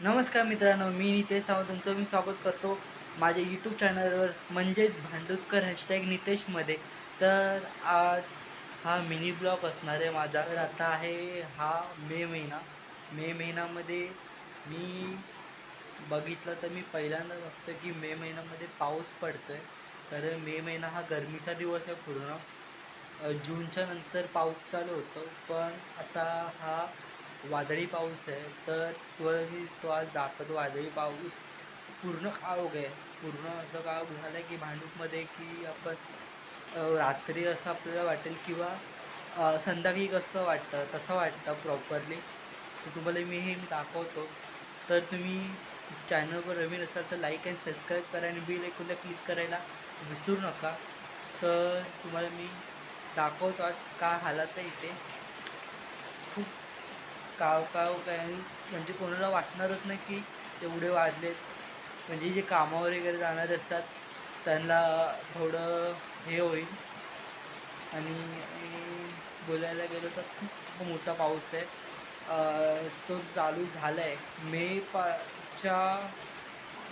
नमस्कार मित्रांनो मी नितेश सावंत. तुमचं मी स्वागत करतो माझ्या यूट्यूब चॅनलवर म्हणजेच भांडुपकर हॅशटॅग नितेशमध्ये तर आज हा मिनी ब्लॉग असणार आहे माझा. तर आता आहे हा मे महिना. मे महिन्यामध्ये मी बघितलं तर मी पहिल्यांदा बघतो की मे महिन्यामध्ये पाऊस पडतो आहे तर मे महिना हा गरमीचा दिवस आहे पूर्ण. जूनच्या नंतर पाऊस चालू होतो. पण आता हा वादळी पाऊस आहे तर तो तो आज दाखवतो वादळी पाऊस. पूर्ण काळोख हो आहे पूर्ण असं काळोख झालं आहे की भांडूपमध्ये की आपण रात्री असं आपल्याला वाटेल किंवा संध्याकाळी कसं वाटतं तसं वाटतं प्रॉपरली तर तुम्हाला मी हे मी दाखवतो. तर तुम्ही चॅनलवर नवीन असाल तर लाईक अँड सबस्क्राईब करा आणि बिल ऐकूनला क्लिक करायला विसरू नका. तर तुम्हाला मी दाखवतो आज का हालत आहे इथे. काव काव काय म्हणजे कोणाला वाटणारच नाही की एवढे वाजलेत. म्हणजे जे कामावर वगैरे जाणारे असतात त्यांना थोडं हे होईल. आणि बोलायला गेलं तर खूप मोठा पाऊस आहे. तो चालू झाला आहे मे पाच्या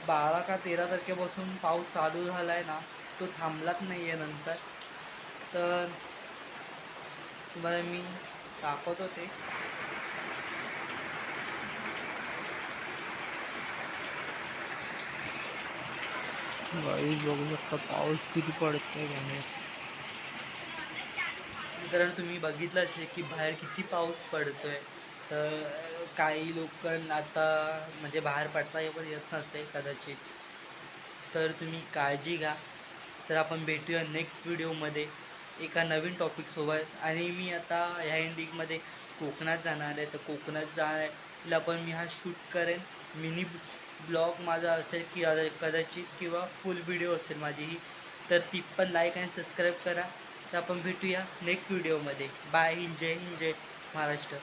बारा का तेरा तारखेपासून पाऊस चालू झाला आहे ना तो थांबलाच नाही आहे नंतर. तर तुम्हाला मी दाखवतो ते. गाई बघू शकता पाऊस किती पडतोय बाहेर कारण तुम्ही बघितलं आहे की बाहेर किती पाऊस पडतोय. तर काही लोकांना आता म्हणजे बाहेर पडता पण येत नसेल कदाचित. तर तुम्ही काळजी घ्या. तर आपण भेटूया नेक्स्ट व्हिडिओमध्ये एका नवीन टॉपिकसोबत आणि मी आता ह्या इंडिकमध्ये कोकणात जाणार आहे. तर कोकणात जायला पण मी हा शूट करेन. मिनी ब्लॉग माझा असेल की कदाचित किंवा फुल व्हिडिओ असेल माझी ही तर ती पण लाईक आणि सबस्क्राईब करा. तर आपण भेटूया नेक्स्ट व्हिडिओमध्ये बाय हिंद जय हिंद जय महाराष्ट्र.